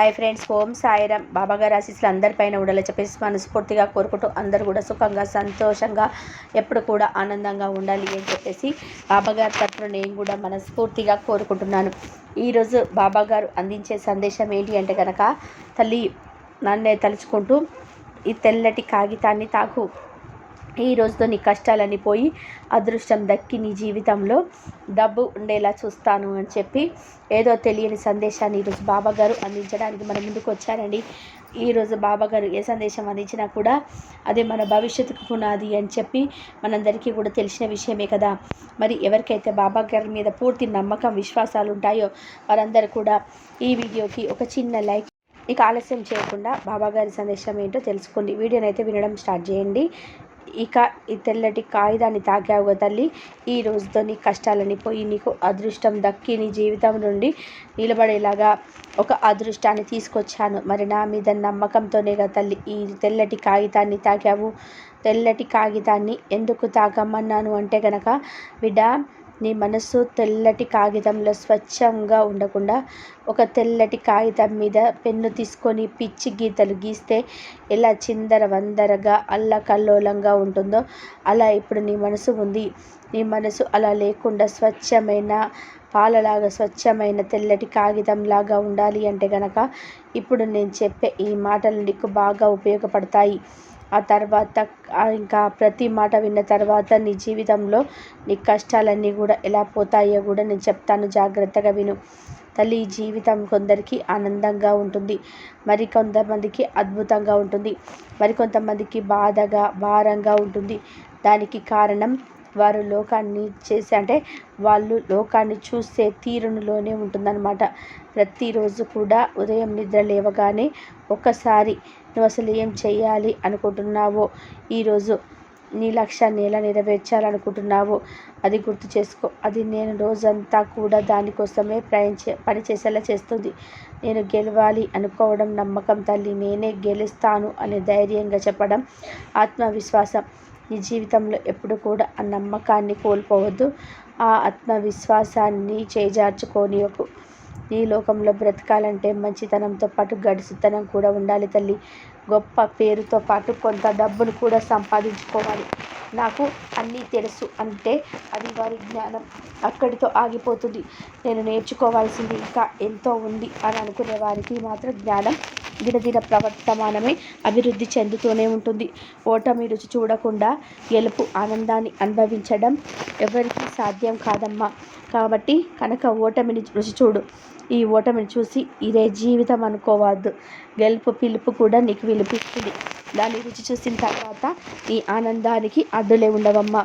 Hi friends ఓం సాయిరామ్. బాబాగారి ఆశీస్సులు అందరిపైన ఉండాలని చెప్పేసి మనస్ఫూర్తిగా కోరుకుంటూ అందరూ కూడా సుఖంగా సంతోషంగా ఎప్పుడు కూడా ఆనందంగా ఉండాలి అని చెప్పేసి బాబాగారి తరఫున నేను కూడా మనస్ఫూర్తిగా కోరుకుంటున్నాను. ఈరోజు బాబాగారు అందించే సందేశం ఏంటి అంటే కనుక తల్లి నన్నే తలుచుకుంటూ ఈ తెల్లటి కాగితాన్ని తాకు. ఈ రోజుతో నీ కష్టాలన్నీ పోయి అదృష్టం దక్కి నీ జీవితంలో డబ్బు ఉండేలా చూస్తాను అని చెప్పి ఏదో తెలియని సందేశాన్ని ఈరోజు బాబా గారు అందించడానికి మన ముందుకు వచ్చారండి. ఈరోజు బాబా గారు ఏ సందేశం అందించినా కూడా అది మన భవిష్యత్తుకు పునాది అని చెప్పి మనందరికీ కూడా తెలిసిన విషయమే కదా. మరి ఎవరికైతే బాబా గారి మీద పూర్తి నమ్మకం విశ్వాసాలు ఉంటాయో వారందరూ కూడా ఈ వీడియోకి ఒక చిన్న లైక్ ఇక ఆలస్యం చేయకుండా బాబాగారి సందేశం ఏంటో తెలుసుకోండి. వీడియోనైతే వినడం స్టార్ట్ చేయండి. ఇక ఈ తెల్లటి కాగితాన్ని తాకావు తల్లి. ఈ రోజుతో నీ కష్టాలని పోయి నీకు అదృష్టం దక్కి నీ జీవితం నుండి నిలబడేలాగా ఒక అదృష్టాన్ని తీసుకొచ్చాను. మరి నా మీద నమ్మకంతోనే కదా తల్లి ఈ తెల్లటి కాగితాన్ని తాకావు. తెల్లటి కాగితాన్ని ఎందుకు తాకమన్నాను అంటే గనక బిడ్డ నీ మనసు తెల్లటి కాగితంలో స్వచ్ఛంగా ఉండకుండా ఒక తెల్లటి కాగితం మీద పెన్ను తీసుకొని పిచ్చి గీతలు గీస్తే ఎలా చిందర వందరగా అల్లకల్లోలంగా ఉంటుందో అలా ఇప్పుడు నీ మనసు ఉంది. నీ మనసు అలా లేకుండా స్వచ్ఛమైన పాలలాగా స్వచ్ఛమైన తెల్లటి కాగితంలాగా ఉండాలి అంటే గనక ఇప్పుడు నేను చెప్పే ఈ మాటలు నీకు బాగా ఉపయోగపడతాయి. ఆ తర్వాత ఇంకా ప్రతి మాట విన్న తర్వాత నీ జీవితంలో నీ కష్టాలన్నీ కూడా ఎలా పోతాయో కూడా నేను చెప్తాను. జాగ్రత్తగా విను. తల్లి జీవితం కొందరికి ఆనందంగా ఉంటుంది. మరి కొంతమందికి అద్భుతంగా ఉంటుంది. మరి కొంతమందికి బాధగా భారంగా ఉంటుంది. దానికి కారణం వారు లోకాన్ని చేసే అంటే వాళ్ళు లోకాన్ని చూసే తీరునులోనే ఉంటుందన్నమాట. ప్రతిరోజు కూడా ఉదయం నిద్ర లేవగానే ఒకసారి నువ్వు అసలు ఏం చేయాలి అనుకుంటున్నావో? ఈరోజు నీ లక్ష్యాన్ని ఎలా నెరవేర్చాలనుకుంటున్నావో అది గుర్తు చేసుకో. అది నేను రోజంతా కూడా దానికోసమే ప్రయాణించే పని చేసేలా చేస్తుంది. నేను గెలవాలి అనుకోవడం నమ్మకం తల్లి. నేనే గెలుస్తాను అనే ధైర్యంగా చెప్పడం ఆత్మవిశ్వాసం. నీ జీవితంలో ఎప్పుడు కూడా ఆ నమ్మకాన్ని కోల్పోవద్దు. ఆ ఆత్మవిశ్వాసాన్ని చేజార్చుకోనియకు. ఈ లోకంలో బ్రతకాలంటే మంచితనంతో పాటు గడుసుతనం కూడా ఉండాలి తల్లి. గొప్ప పేరుతో పాటు కొంత డబ్బును కూడా సంపాదించుకోవాలి. నాకు అన్నీ తెలుసు అంటే అది వారి జ్ఞానం. అక్కడితో ఆగిపోతుంది. నేను నేర్చుకోవాల్సింది ఇంకా ఎంతో ఉంది అని అనుకునే వారికి మాత్రం జ్ఞానం దినదిన ప్రవర్తమానమే అభివృద్ధి చెందుతూనే ఉంటుంది. ఓటమి రుచి చూడకుండా గెలుపు ఆనందాన్ని అనుభవించడం ఎవరికీ సాధ్యం కాదమ్మా. కాబట్టి కనుక ఓటమిని రుచి చూడు. ఈ ఓటమిని చూసి ఇదే జీవితం అనుకోవద్దు. గెలుపు పిలుపు కూడా నీకు విలిపిస్తుంది దాని రుచి చూసిన తర్వాత ఈ ఆనందానికి అడ్డులే ఉండవమ్మా.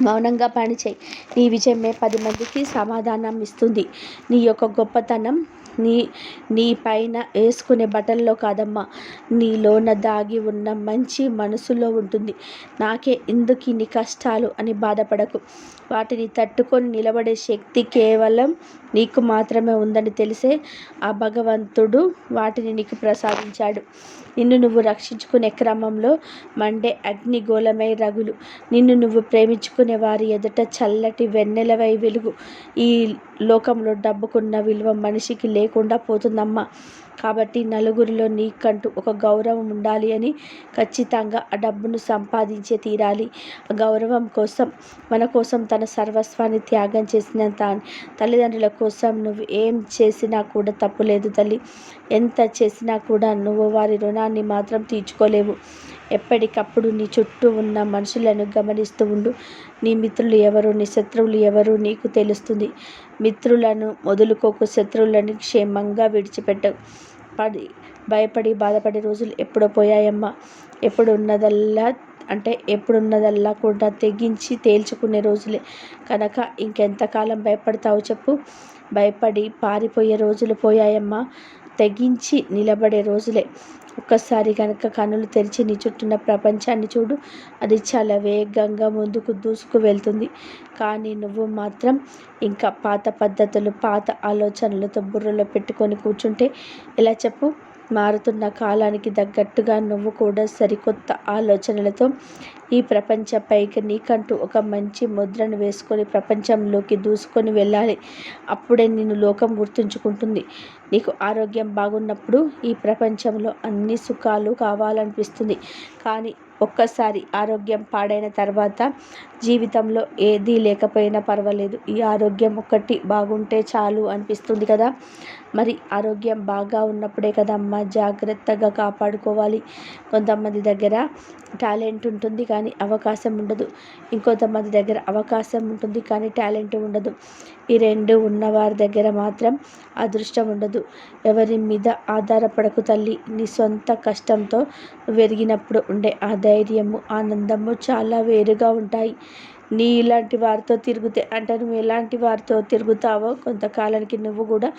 మౌనంగా పనిచేయి. నీ విజయమే పది మందికి సమాధానం ఇస్తుంది. నీ యొక్క గొప్పతనం నీ నీ పైన వేసుకునే బట్టల్లో కాదమ్మా. నీలోన దాగి ఉన్న మంచి మనసులో ఉంటుంది. నాకే ఎందుకు ఇన్ని కష్టాలు అని బాధపడకు. వాటిని తట్టుకొని నిలబడే శక్తి కేవలం నీకు మాత్రమే ఉందని తెలిసే ఆ భగవంతుడు వాటిని నీకు ప్రసాదించాడు. నిన్ను నువ్వు రక్షించుకునే క్రమంలో మండే అగ్నిగోళమై రగులు. నిన్ను నువ్వు ప్రేమించుకునే వారి ఎదుట చల్లటి వెన్నెలవై వెలుగు. ఈ లోకంలో డబ్బుకున్న విలువ మనిషికి లేకుండా పోతుందమ్మా. కాబట్టి నలుగురిలో నీకంటూ ఒక గౌరవం ఉండాలి అని ఖచ్చితంగా ఆ డబ్బును సంపాదించే తీరాలి. ఆ గౌరవం కోసం మన కోసం తన సర్వస్వాన్ని త్యాగం చేసినంత తల్లిదండ్రుల కోసం నువ్వు ఏం చేసినా కూడా తప్పులేదు తల్లి. ఎంత చేసినా కూడా నువ్వు వారి రుణాన్ని మాత్రం తీర్చుకోలేవు. ఎప్పటికప్పుడు నీ చుట్టూ ఉన్న మనుషులను గమనిస్తూ ఉండు. నీ మిత్రులు ఎవరు? నీ శత్రువులు ఎవరు? నీకు తెలుస్తుంది. మిత్రులను మొదలుకోకు. శత్రువులను క్షేమంగా విడిచిపెట్టవు పడి భయపడి బాధపడే రోజులు ఎప్పుడో పోయాయమ్మా. ఎప్పుడు ఉన్నదల్లా అంటే ఎప్పుడున్నదల్లా కూడా తెగించి తేల్చుకునే రోజులే. కనుక ఇంకెంతకాలం భయపడతావు చెప్పు? భయపడి పారిపోయే రోజులు పోయాయమ్మా. తెగించి నిలబడే రోజులే. ఒక్కసారి కనుక కన్నులు తెరిచి నీ చుట్టూన్న ప్రపంచాన్ని చూడు. అది చాలా వేగంగా ముందుకు దూసుకు వెళ్తుంది. కానీ నువ్వు మాత్రం ఇంకా పాత పద్ధతులు పాత ఆలోచనలతో బుర్రలో పెట్టుకొని కూర్చుంటే ఎలా చెప్పు? మారుతున్న కాలానికి తగ్గట్టుగా నువ్వు కూడా సరికొత్త ఆలోచనలతో ఈ ప్రపంచంపైకి నీకంటూ ఒక మంచి ముద్రను వేసుకొని ప్రపంచంలోకి దూసుకొని వెళ్ళాలి. అప్పుడే నిన్ను లోకం గుర్తుంచుకుంటుంది. నీకు ఆరోగ్యం బాగున్నప్పుడు ఈ ప్రపంచంలో అన్ని సుఖాలు కావాలనిపిస్తుంది. కానీ ఒక్కసారి ఆరోగ్యం పాడైన తర్వాత జీవితంలో ఏదీ లేకపోయినా పర్వాలేదు. ఈ ఆరోగ్యం ఒక్కటి బాగుంటే చాలు అనిపిస్తుంది కదా? మరి ఆరోగ్యం బాగా ఉన్నప్పుడే కదమ్మా జాగ్రత్తగా కాపాడుకోవాలి. కొంతమంది దగ్గర టాలెంట్ ఉంటుంది కానీ అవకాశం ఉండదు. ఇంకొంతమంది దగ్గర అవకాశం ఉంటుంది కానీ టాలెంట్ ఉండదు. ఈ రెండు ఉన్నవారి దగ్గర మాత్రం అదృష్టం ఉండదు. ఎవరి మీద ఆధారపడకు తల్లి. నీ సొంత కష్టంతో వెరిగినప్పుడు ఉండే ఆ ధైర్యము ఆనందము చాలా వేరుగా ఉంటాయి. నీ ఇలాంటి వారితో తిరుగుతే అంటే నువ్వు ఎలాంటి వారితో తిరుగుతావో కొంతకాలానికి నువ్వు కూడా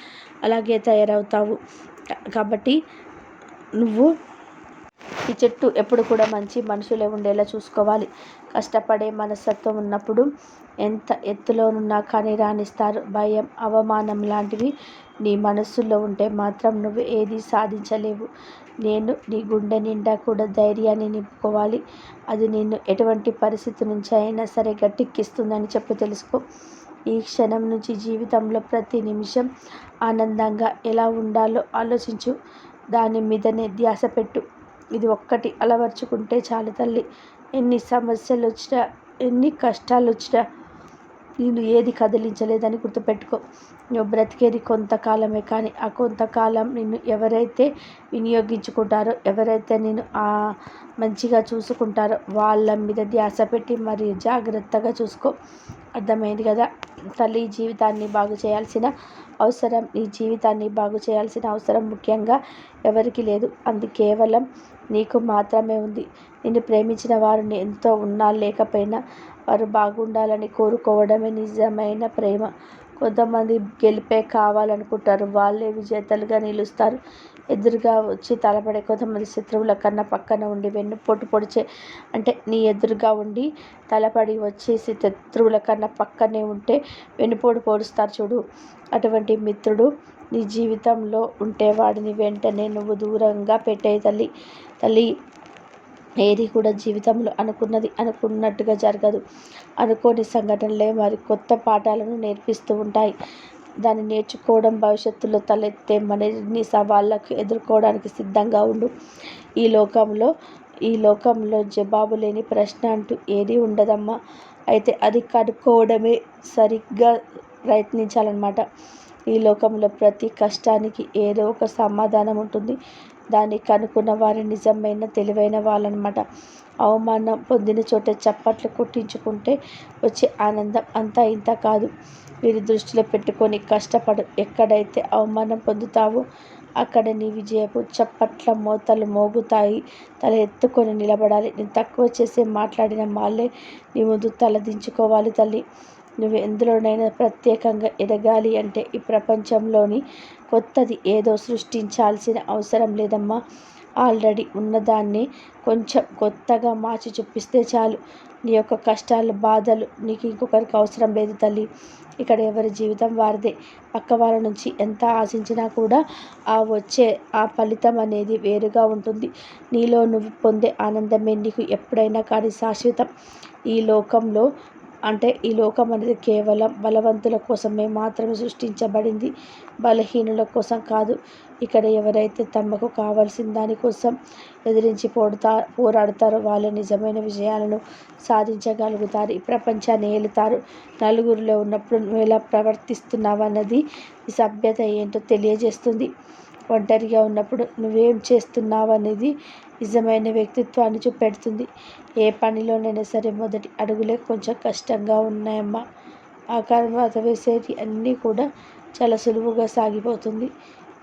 అలాగే తయారవుతావు. కాబట్టి నువ్వు ఈ చెట్టు ఎప్పుడు కూడా మంచి మనుషులే ఉండేలా చూసుకోవాలి. కష్టపడే మనస్తత్వం ఉన్నప్పుడు ఎంత ఎత్తులోనున్నా కానీ రాణిస్తారు. భయం అవమానం లాంటివి నీ మనస్సులో ఉంటే మాత్రం నువ్వు ఏది సాధించలేవు. నేను నీ గుండె నిండా కూడా ధైర్యాన్ని నింపుకోవాలి. అది నిన్ను ఎటువంటి పరిస్థితి నుంచి అయినా సరే గట్టెక్కిస్తుందని చెప్పి తెలుసుకో. ఈ క్షణం నుంచి జీవితంలో ప్రతి నిమిషం ఆనందంగా ఎలా ఉండాలో ఆలోచించు. దాని మీదనే ధ్యాస పెట్టు. ఇది ఒక్కటి అలవర్చుకుంటే చాలు తల్లి. ఎన్ని సమస్యలు వచ్చినా ఎన్ని కష్టాలు వచ్చినా నేను ఏది కదిలించలేదని గుర్తుపెట్టుకో. నువ్వు బ్రతికేది కొంతకాలమే కానీ ఆ కొంతకాలం నిన్ను ఎవరైతే వినియోగించుకుంటారో ఎవరైతే నేను మంచిగా చూసుకుంటారో వాళ్ళ మీద ధ్యాస పెట్టి మరి జాగ్రత్తగా చూసుకో. అర్థమైంది కదా? తల్లి జీవితాన్ని బాగు చేయాల్సిన అవసరం ఈ జీవితాన్ని బాగు చేయాల్సిన అవసరం ముఖ్యంగా ఎవరికి లేదు. అందు కేవలం నీకు మాత్రమే ఉంది. నిన్ను ప్రేమించిన వారు ఎంతో ఉన్నా లేకపోయినా వారు బాగుండాలని కోరుకోవడమే నిజమైన ప్రేమ. కొంతమంది గెలిపే కావాలనుకుంటారు. వాళ్ళే విజేతలుగా నిలుస్తారు. ఎదురుగా వచ్చి తలపడే కొంతమంది శత్రువుల కన్నా పక్కన ఉండి వెన్నుపోటు పొడిచే అంటే నీ ఎదురుగా ఉండి తలపడి వచ్చేసి శత్రువుల కన్నా పక్కనే ఉంటే వెన్నుపోటు పొడుస్తారు చూడు. అటువంటి మిత్రుడు నీ జీవితంలో ఉంటే వాడిని వెంటనే నువ్వు దూరంగా పెట్టే తల్లి. తల్లి ఏది కూడా జీవితంలో అనుకున్నది అనుకున్నట్టుగా జరగదు. అనుకోని సంఘటనలే మరి కొత్త పాఠాలను నేర్పిస్తూ ఉంటాయి. దాన్ని నేర్చుకోవడం భవిష్యత్తులో తలెత్తే మరిన్ని సవాళ్ళకు ఎదుర్కోవడానికి సిద్ధంగా ఉండు. ఈ లోకంలో ఈ లోకంలో జవాబు లేని ప్రశ్న అంటూ ఏది ఉండదమ్మా. అయితే అది కనుక్కోవడమే సరిగ్గా ప్రయత్నించాలన్నమాట. ఈ లోకంలో ప్రతి కష్టానికి ఏదో ఒక సమాధానం ఉంటుంది. దాన్ని కనుక్కున్న వారి నిజమైన తెలివైన వాళ్ళనమాట. అవమానం పొందిన చోట చప్పట్లు కొట్టించుకుంటే వచ్చే ఆనందం అంతా ఇంత కాదు. వీరి దృష్టిలో పెట్టుకొని కష్టపడు. ఎక్కడైతే అవమానం పొందుతావో అక్కడ నీ విజయపు చప్పట్ల మోతలు మోగుతాయి. తల ఎత్తుకొని నిలబడాలి. నేను తక్కువ చేసే మాట్లాడిన మాలే నీ ముందు తల దించుకోవాలి తల్లి. నువ్వు ఎందులోనైనా ప్రత్యేకంగా ఎదగాలి అంటే ఈ ప్రపంచంలోని కొత్తది ఏదో సృష్టించాల్సిన అవసరం లేదమ్మా. ఆల్రెడీ ఉన్నదాన్ని కొంచెం కొత్తగా మార్చి చూపిస్తే చాలు. నీ యొక్క కష్టాలు బాధలు నీకు ఇంకొకరికి అవసరం లేదు తల్లి. ఇక్కడ ఎవరి జీవితం వారిదే. పక్క వాళ్ళ నుంచి ఎంత ఆశించినా కూడా ఆ వచ్చే ఆ ఫలితం అనేది వేరుగా ఉంటుంది. నీలో నువ్వు పొందే ఆనందమే నీకు ఎప్పుడైనా కానీ శాశ్వతం. ఈ లోకంలో అంటే ఈ లోకం అనేది కేవలం బలవంతుల కోసమే మాత్రమే సృష్టించబడింది బలహీనుల కోసం కాదు. ఇక్కడ ఎవరైతే తమకు కావాల్సిన దానికోసం ఎదిరించి పోడతా పోరాడతారో వాళ్ళు నిజమైన విజయాలను సాధించగలుగుతారు. ఈ ప్రపంచాన్ని ఏలుతారు. నలుగురిలో ఉన్నప్పుడు నువ్వు ఎలా ప్రవర్తిస్తున్నావు అన్నది ఈ సభ్యత ఏంటో తెలియజేస్తుంది. ఒంటరిగా ఉన్నప్పుడు నువ్వేం చేస్తున్నావు అనేది నిజమైన వ్యక్తిత్వాన్ని చూపెడుతుంది. ఏ పనిలోనైనా సరే మొదటి అడుగులే కొంచెం కష్టంగా ఉన్నాయమ్మా. ఆ తర్వాత వేసేటి అన్నీ కూడా చాలా సులువుగా సాగిపోతుంది.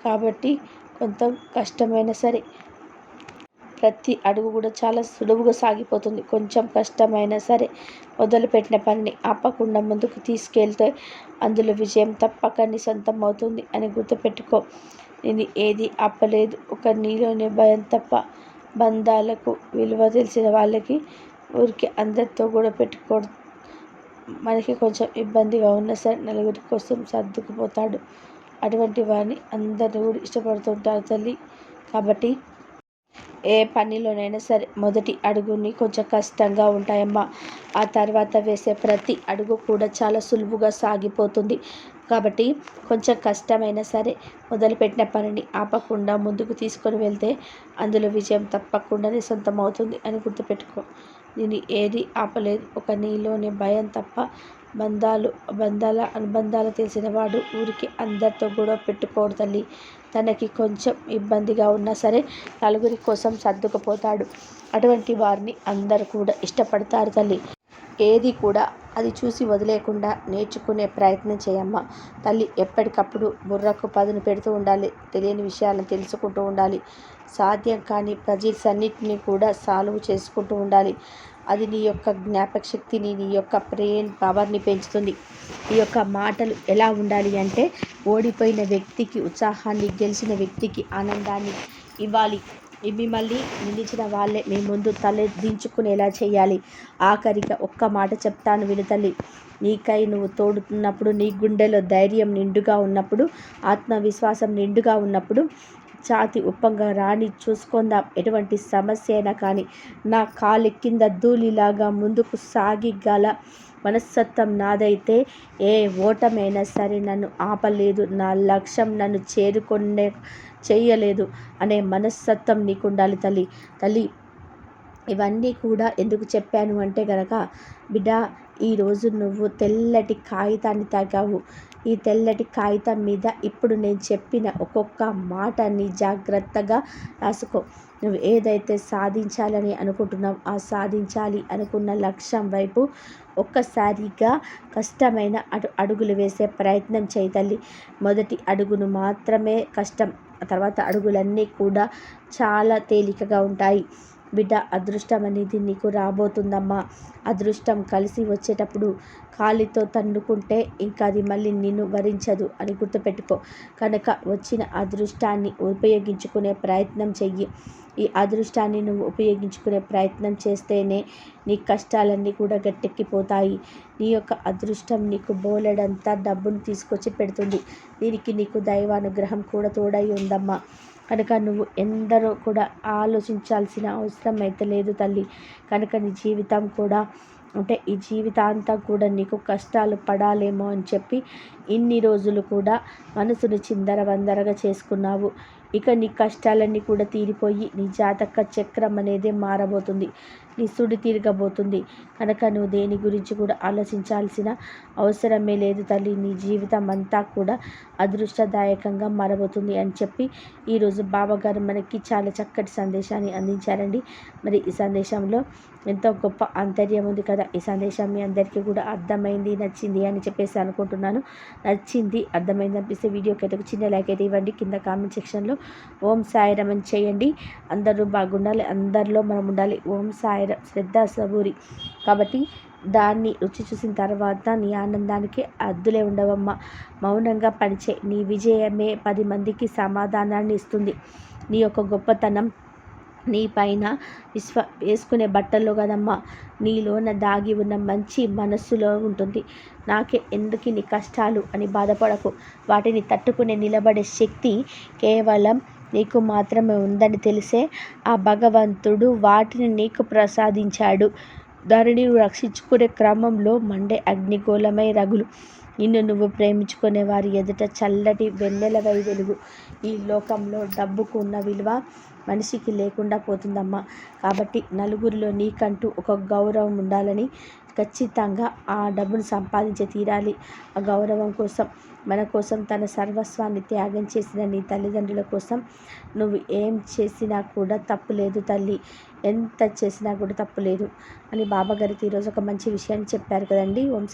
కాబట్టి కొంత కష్టమైనా సరే ప్రతి అడుగు కూడా చాలా సులువుగా సాగిపోతుంది. కొంచెం కష్టమైనా సరే మొదలుపెట్టిన పనిని ఆపకుండా ముందుకు తీసుకెళ్తే అందులో విజయం తప్పక నీ సొంతం అవుతుంది అని గుర్తుపెట్టుకో. నేను ఏది అప్పలేదు ఒక నీలోనే భయం తప్ప బంధాలకు విలువ తెలిసిన వాళ్ళకి ఊరికి అందరితో కూడా పెట్టుకో మనకి కొంచెం ఇబ్బందిగా ఉన్నా సరే నలుగురి కోసం సర్దుకుపోతాడు. అటువంటి వారిని అందరూ కూడా ఇష్టపడుతుంటారు తల్లి. కాబట్టి ఏ పనిలోనైనా సరే మొదటి అడుగుని కొంచెం కష్టంగా ఉంటాయమ్మా. ఆ తర్వాత వేసే ప్రతి అడుగు కూడా చాలా సులువుగా సాగిపోతుంది. కాబట్టి కొంచెం కష్టమైనా సరే మొదలుపెట్టిన పనిని ఆపకుండా ముందుకు తీసుకొని వెళ్తే అందులో విజయం తప్పకుండానే సొంతమవుతుంది అని గుర్తుపెట్టుకో. నేను ఏది ఆపలేదు. ఒక నీలోనే భయం తప్ప బంధాలు బంధాల అనుబంధాలు తెలిసిన వాడు ఊరికి అందరితో గొడవ పెట్టుకోడు తల్లి. తనకి కొంచెం ఇబ్బందిగా ఉన్నా సరే నలుగురి కోసం సర్దుకుపోతాడు. అటువంటి వారిని అందరు కూడా ఇష్టపడతారు తల్లి. ఏది కూడా అది చూసి వదిలేకుండా నేర్చుకునే ప్రయత్నం చేయమ్మా. తల్లి ఎప్పటికప్పుడు బుర్రకు పదును పెడుతూ ఉండాలి తెలియని విషయాలను తెలుసుకుంటూ ఉండాలి. సాధ్యం కాని ప్రజెస్ అన్నిటినీ కూడా సాల్వ్ చేసుకుంటూ ఉండాలి. అది నీ యొక్క జ్ఞాపక శక్తిని నీ యొక్క బ్రెయిన్ పవర్ని పెంచుతుంది. ఈ యొక్క మాటలు ఎలా ఉండాలి అంటే ఓడిపోయిన వ్యక్తికి ఉత్సాహాన్ని గెలిచిన వ్యక్తికి ఆనందాన్ని ఇవ్వాలి. మిమ్మల్ని నిలిచిన వాళ్ళే మీ ముందు తలెదించుకునేలా చేయాలి. ఆఖరిగా ఒక్క మాట చెప్తాను వినుతల్లి నీకై నువ్వు తోడుతున్నప్పుడు నీ గుండెలో ధైర్యం నిండుగా ఉన్నప్పుడు ఆత్మవిశ్వాసం నిండుగా ఉన్నప్పుడు ఛాతి ఉప్పంగా రాని చూసుకుందాం. ఎటువంటి సమస్య అయినా కానీ నా కాలి కింద ధూళిలాగా ముందుకు సాగి గల మనస్తత్వం నాదైతే ఏ ఓటమైనా సరే నన్ను ఆపలేదు. నా లక్ష్యం నన్ను చేరుకునే చేయలేదు అనే మనస్తత్వం నీకు ఉండాలి తల్లి. తల్లి ఇవన్నీ కూడా ఎందుకు చెప్పాను అంటే గనక బిడ్డ ఈరోజు నువ్వు తెల్లటి కాగితాన్ని తాగావు ఈ తెల్లటి కాగితం మీద ఇప్పుడు నేను చెప్పిన ఒక్కొక్క మాటని జాగ్రత్తగా రాసుకో. నువ్వు ఏదైతే సాధించాలని అనుకుంటున్నావు ఆ సాధించాలి అనుకున్న లక్ష్యం వైపు ఒక్కసారిగా కష్టమైన అడు అడుగులు వేసే ప్రయత్నం చేయతల్లి మొదటి అడుగును మాత్రమే కష్టం. తర్వాత అడుగులన్నీ కూడా చాలా తేలికగా ఉంటాయి. బిడ్డ అదృష్టం అనేది నీకు రాబోతుందమ్మా. అదృష్టం కలిసి వచ్చేటప్పుడు కాలితో తన్నుకుంటే ఇంకా అది మళ్ళీ నిన్ను వరించదు అని గుర్తుపెట్టుకో. కనుక వచ్చిన అదృష్టాన్ని ఉపయోగించుకునే ప్రయత్నం చెయ్యి. ఈ అదృష్టాన్ని నువ్వు ఉపయోగించుకునే ప్రయత్నం చేస్తేనే నీ కష్టాలన్నీ కూడా గట్టెక్కిపోతాయి. నీ యొక్క అదృష్టం నీకు బోలెడంతా డబ్బును తీసుకొచ్చి పెడుతుంది. దీనికి నీకు దైవానుగ్రహం కూడా తోడై ఉందమ్మా. కనుక నువ్వు ఎందరో కూడా ఆలోచించాల్సిన అవసరం అయితే లేదు తల్లి. కనుక నీ జీవితం కూడా అంటే ఈ జీవితాంతం కూడా నీకు కష్టాలు పడాలేమో అని చెప్పి ఇన్ని రోజులు కూడా మనసును చిందరవందరగా చేసుకున్నావు. ఇక నీ కష్టాలన్నీ కూడా తీరిపోయి నీ జాతక చక్రం అనేది మారబోతుంది. నీ సుడి తీరగబోతుంది. కనుక నువ్వు దేని గురించి కూడా ఆలోచించాల్సిన అవసరమే లేదు తల్లి. నీ జీవితం అంతా కూడా అదృష్టదాయకంగా మారబోతుంది అని చెప్పి ఈరోజు బాబాగారు మనకి చాలా చక్కటి సందేశాన్ని అందించారండి. మరి ఈ సందేశంలో ఎంతో గొప్ప ఆంతర్యం ఉంది కదా. ఈ సందేశం మీ అందరికీ కూడా అర్థమైంది నచ్చింది అని చెప్పేసి అనుకుంటున్నాను. నచ్చింది అర్థమైంది అనిపిస్తే వీడియోకి అయితే చిన్న లైక్ అయితే ఇవ్వండి. కింద కామెంట్ సెక్షన్లో ఓం సాయిరం అని చేయండి. అందరూ బాగుండాలి. అందరిలో మనం ఉండాలి. ఓం సాయిరం శ్రద్ధ సబూరి. కాబట్టి దాన్ని రుచి చూసిన తర్వాత నీ ఆనందానికి అద్దులే ఉండవమ్మ. మౌనంగా పనిచే నీ విజయమే పది మందికి సమాధానాన్ని ఇస్తుంది. నీ యొక్క గొప్పతనం నీ పైన విశ్వ వేసుకునే బట్టల్లో కదమ్మా. నీలోన దాగి ఉన్న మంచి మనస్సులో ఉంటుంది. నాకే ఎందుకు నీ కష్టాలు అని బాధపడకు. వాటిని తట్టుకునే నిలబడే శక్తి కేవలం నీకు మాత్రమే ఉందని తెలిసే ఆ భగవంతుడు వాటిని నీకు ప్రసాదించాడు. దానిని రక్షించుకునే క్రమంలో మండే అగ్నిగోళమై రగులు నిన్ను నువ్వు ప్రేమించుకునే వారి ఎదుట చల్లటి వెన్నెలవై వెలుగు. ఈ లోకంలో డబ్బుకు ఉన్న విలువ మనిషికి లేకుండా పోతుందమ్మా. కాబట్టి నలుగురిలో నీకంటూ ఒక గౌరవం ఉండాలని ఖచ్చితంగా ఆ డబ్బును సంపాదించే తీరాలి. ఆ గౌరవం కోసం మన కోసం తన సర్వస్వాన్ని త్యాగం చేసిన నీ తల్లిదండ్రుల కోసం నువ్వు ఏం చేసినా కూడా తప్పు లేదు తల్లి. ఎంత చేసినా కూడా తప్పు లేదు అని బాబాగారికి ఈరోజు ఒక మంచి విషయాన్ని చెప్పారు కదండి. ఓం